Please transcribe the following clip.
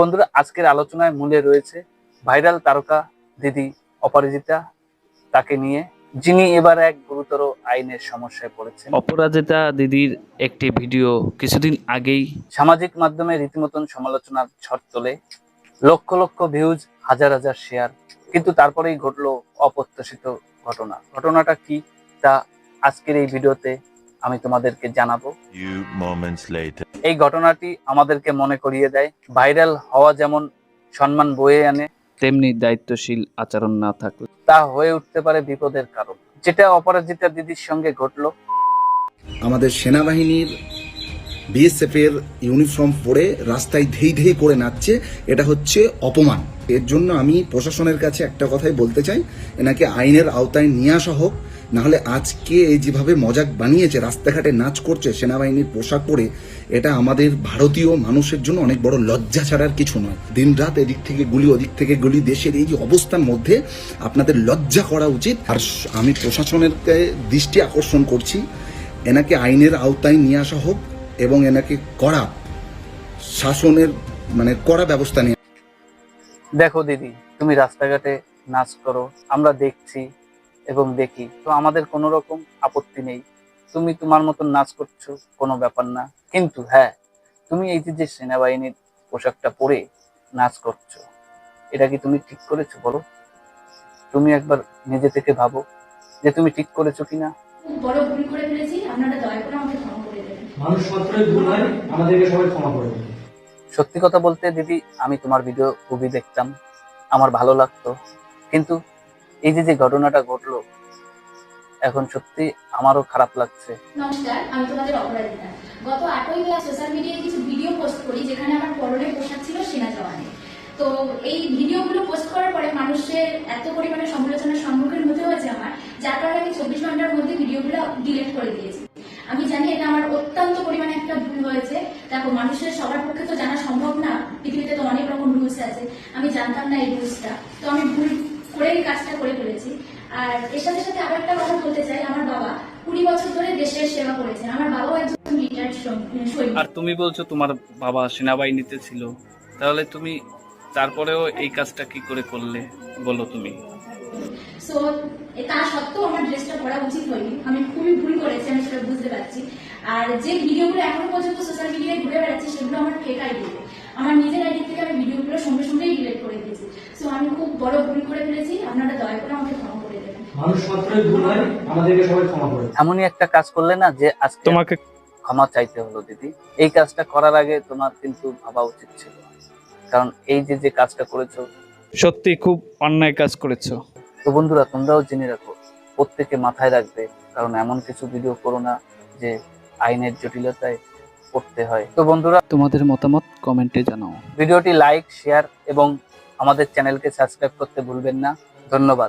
বন্ধুরা আজকের আলোচনায় মূলে রয়েছে ভাইরাল তারকা দিদি অপরাজিতা তাকে নিয়ে যিনি এবার এক গুরুতর আইনের সমস্যায় পড়েছেন। অপরাজিতা দিদির একটি ভিডিও কিছুদিন আগেই সামাজিক মাধ্যমে রীতিমতন সমালোচনার ঝড় তোলে লক্ষ লক্ষ ভিউজ হাজার হাজার শেয়ার কিন্তু তারপরেই ঘটলো অপ্রত্যাশিত ঘটনা। ঘটনাটা কি তা আজকের এই ভিডিওতে আমি তোমাদেরকে জানাব. এই ঘটনাটি আমাদেরকে মনে করিয়ে দেয়। ভাইরাল হওয়া যেমন সম্মান বয়ে আনে তেমনি দায়িত্বশীল আচরণ না থাকলে। তা হয়ে উঠতে পারে বিপদের কারণ। যেটা অপরাজিতা দিদির সঙ্গে ঘটলো। আমাদের সেনাবাহিনীর বিএসএফ এর ইউনিফর্ম পরে রাস্তায় ধেই ধেই করে নাচছে এটা হচ্ছে অপমান। এর জন্য আমি প্রশাসনের কাছে একটা কথাই বলতে চাই। এনাকে আইনের আওতায় নিয়ে আসা হোক নাহলে আজকে যেভাবে মজাক বানিয়েছে, রাস্তাঘাটে নাচ করছে, সেনাবাহিনীর পোশাক পরে, এটা আমাদের ভারতীয় মানুষের জন্য অনেক বড় লজ্জা ছাড়ার কিছু নয়। দিনরাত এদিক থেকে গুলি, ওদিক থেকে গুলি, দেশের এই যে অবস্থার মধ্যে আপনাদের লজ্জা করা উচিত। আর আমি প্রশাসনের দৃষ্টি আকর্ষণ করছি, এনাকে আইনের আওতায় নিয়ে আসা হোক এবং এনাকে কড়া শাসনের মানে কড়া ব্যবস্থা নিয়ে দেখো দিদি, তুমি রাস্তাঘাটে নাচ করো, আমরা দেখছি এবং দেখি তো আমাদের কোনো রকম আপত্তি নেই। তুমি তোমার মতন নাচ করছ কোনো ব্যাপার না। কিন্তু হ্যাঁ তুমি এই যে সেনাবাহিনীর পোশাকটা পরে নাচ করছ এটা কি তুমি ঠিক করেছ বলো? তুমি একবার নিজে থেকে ভাবো যে তুমি ঠিক করেছ কিনা? বড় ভুল করে ফেলেছি আপনারা দয়া করে আমাকে ক্ষমা করে দেবেন। মানুষ মাত্রই ভুল হয় আমাদেরকে সবাই ক্ষমা করে দেবে। সত্যি কথা বলতে দিদি আমি তোমার ভিডিও খুবই দেখতাম। আমার ভালো লাগতো। কিন্তু এই যে যে ঘটনাটা ঘটলো, এখন সত্যি আমারও খারাপ লাগছে। নমস্কার, আমি তোমাদের অপরাজিতা। গত আটই মে সোশ্যাল মিডিয়ায় কিছু ভিডিও পোস্ট করি, যেখানে আমার পোশাক ছিল সেনা জওয়ানে তো এই ভিডিওগুলো পোস্ট করার পরে মানুষের এত পরিমাণে সমালোচনার সম্মুখীন হতে হয়েছে আমার, যার কারণে আমি চব্বিশ ঘণ্টার মধ্যে ভিডিওগুলো ডিলিট করে দিয়েছি। আমি জানি এটা আমার অত্যন্ত পরিমাণে একটা ভুল হয়েছে। দেখো, মানুষের সবার পক্ষে তো জানা সম্ভব না, পৃথিবীতে তো অনেক রকম রুলস আছে। আমি জানতাম না এই রুলসটা তো আমি ভুল করেই কাজটা করে ফেলেছি। আর এর সাথে সাথে আরও একটা কথা বলতে চাই আমার বাবা কুড়ি বছর ধরে দেশের সেবা করেছেন। আমার বাবাও একজন রিটায়ার্ড সৈনিক। আর তুমি বলছো তোমার বাবা সেনাবাহিনীতে ছিল। তাহলে তুমি তারপরেও এই কাজটা কি করে করলে বলো তুমি? সো তা সত্ত্বেও আমার ড্রেসটা পরা উচিত হয়নি। আমি খুবই ভুল করেছি আমি সেটা বুঝতে পারছি। আর যে ভিডিওগুলো এখনও পর্যন্ত সোশ্যাল মিডিয়ায় ঘুরে বেড়াচ্ছে সেগুলো আমার ফেক আইডি আমার নিজের আইডি থেকে আমি ভিডিওগুলো সঙ্গে সঙ্গেই ডিলিট করে দিয়েছি সো আমি খুব বড় ভুল করে ফেলেছি আপনারা দয়া করে আমাকে ক্ষমা করে দেবেন। মানুষ মাত্রই ভুল হয় আমাদেরকে সবাই ক্ষমা করে এমনই একটা কাজ করলে না যে আজকে তোমাকে ক্ষমা চাইতে হলো দিদি। এই কাজটা করার আগে তোমার কিন্তু ভাবা উচিত ছিল। কারণ এই যে যে কাজটা করেছ সত্যি খুব অন্যায় কাজ করেছ। তো বন্ধুরা তোমরাও জেনে রাখো প্রত্যেকে মাথায় রাখবে কারণ এমন কিছু ভিডিও করো না যে আইনের জটিলতায় পড়তে হয়। তো বন্ধুরা তোমাদের মতামত কমেন্টে জানাও। ভিডিওটি লাইক শেয়ার এবং আমাদের চ্যানেলকে সাবস্ক্রাইব করতে ভুলবেন না। ধন্যবাদ।